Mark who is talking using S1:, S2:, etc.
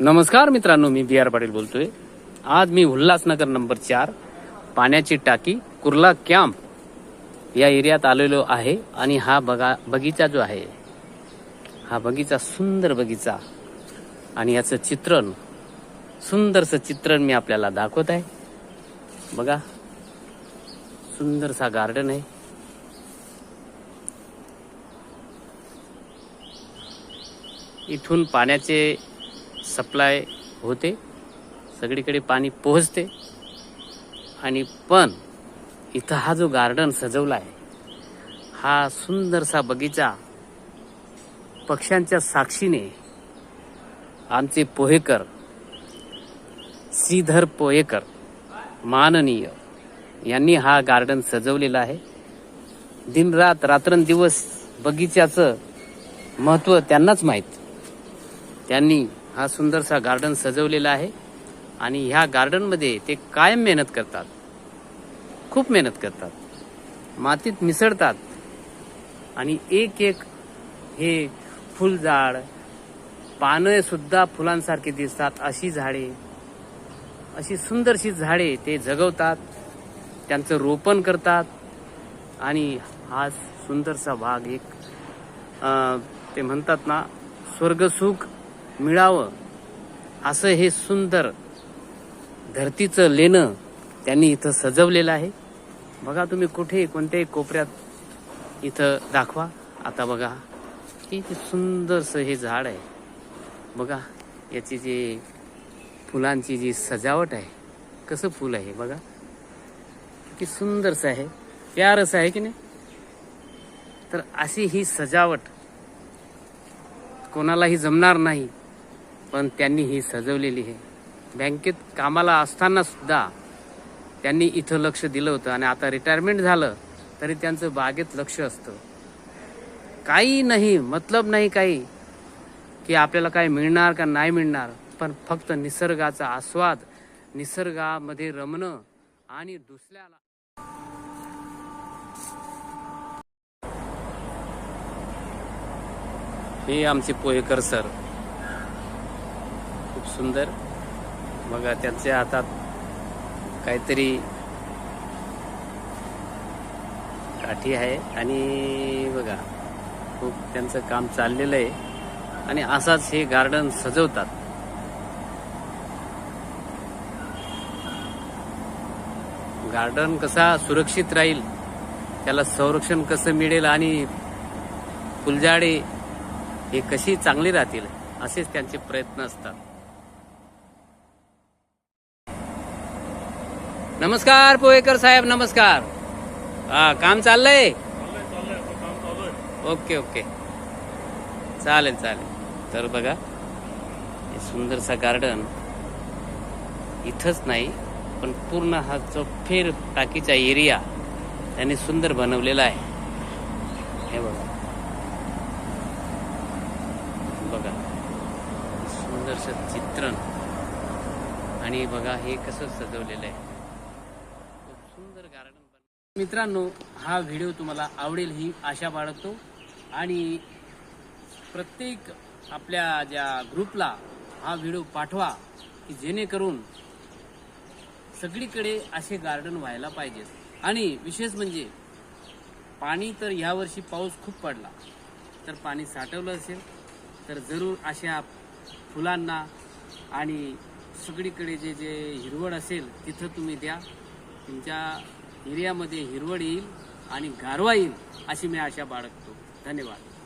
S1: नमस्कार मित्रांनो मी बी आर पाटील बोलतोय. आज मी उल्हासनगर नंबर चार पाण्याची टाकी कुर्ला कॅम्प या एरियात आलेलो आहे आणि हा बगा बगीचा जो आहे हा बगीचा सुंदर बगीचा आणि याचं चित्रण सुंदरसं चित्रण मी आपल्याला दाखवत आहे. बघा सुंदरसा गार्डन आहे. इथून पाण्याचे सप्लाय होते सगळीकडे पाणी पोहोचते. आणि पण इथं हा जो गार्डन सजवला आहे हा सुंदरसा बगीचा पक्ष्यांच्या साक्षीने आमचे पोहेकर श्रीधर पोहेकर माननीय यांनी हा गार्डन सजवलेला आहे. दिनरात रात्रंदिवस बगीच्याचं महत्त्व त्यांनाच माहीत. त्यांनी हा सुंदरसा गार्डन सजवलेला आहे आणि ह्या गार्डनमध्ये ते कायम मेहनत करतात. खूप मेहनत करतात. मातीत मिसळतात. आणि एक एक हे फुलझाड पानं सुद्धा फुलांसारखी दिसतात. अशी झाडे अशी सुंदरशी झाडे ते जगवतात. त्यांचं रोपण करतात. आणि हा सुंदरसा भाग एक ते म्हणतात ना स्वर्गसुख मिळावं. असं हे सुंदर धरतीचं लेणं त्यांनी इथं सजवलेलं आहे. बघा तुम्ही कुठे कोणत्याही कोपऱ्यात इथं दाखवा. आता बघा किती सुंदरसं हे झाड आहे. बघा याची जी फुलांची जी सजावट आहे कसं फुल आहे बघा. किती सुंदरसं आहे. प्यारस आहे की नाही? तर अशी ही सजावट कोणालाही जमणार नाही. पण त्यांनी ही सजवलेली आहे. बँकेत कामाला असताना सुद्धा त्यांनी इथं लक्ष दिलं होतं आणि आता रिटायरमेंट झालं तरी त्यांचं बागेत लक्ष असतं. काही नाही मतलब नाही काही की आपल्याला काय मिळणार का नाही मिळणार पण फक्त निसर्गाचा आस्वाद निसर्गामध्ये रमणं आणि दुसऱ्याला हे आमचे पोहेकर सर. खूप सुंदर. बघा त्यांच्या हातात काहीतरी काठी आहे आणि बघा खूप त्यांचं काम चाललेलं आहे. आणि असाच हे गार्डन सजवतात. गार्डन कसा सुरक्षित राहील त्याला संरक्षण कसं मिळेल आणि फुलझाडे हे कशी चांगली राहतील असेच त्यांचे प्रयत्न असतात. नमस्कार पोहेकर साहेब नमस्कार. हा काम चाललंय? Okay okay. चालेल चालेल. तर बघा हे सुंदरसा गार्डन इथंच नाही पण पूर्ण हा जो फेर टाकीचा एरिया त्यांनी सुंदर बनवलेला आहे. हे बघा. बघा सुंदरसं चित्रण. आणि बघा हे कसं सजवलेलं आहे. मित्रांनो हा व्हिडिओ तुम्हाला आवडेल ही आशा बाळगतो. आणि प्रत्येक आपल्या ज्या ग्रुपला हा व्हिडिओ पाठवा की जेणेकरून सगळीकडे असे गार्डन व्हायला पाहिजेत आणि विशेष म्हणजे पाणी तर यावर्षी पाऊस खूप पडला. तर पाणी साठवलं असेल तर जरूर अशा फुलांना आणि सगळीकडे जे जे हिरवळ असेल तिथं तुम्ही द्या. तुमच्या एरियामध्ये हिरवळ येईल आणि गारवा येईल अशी मी आशा बाळगतो. धन्यवाद.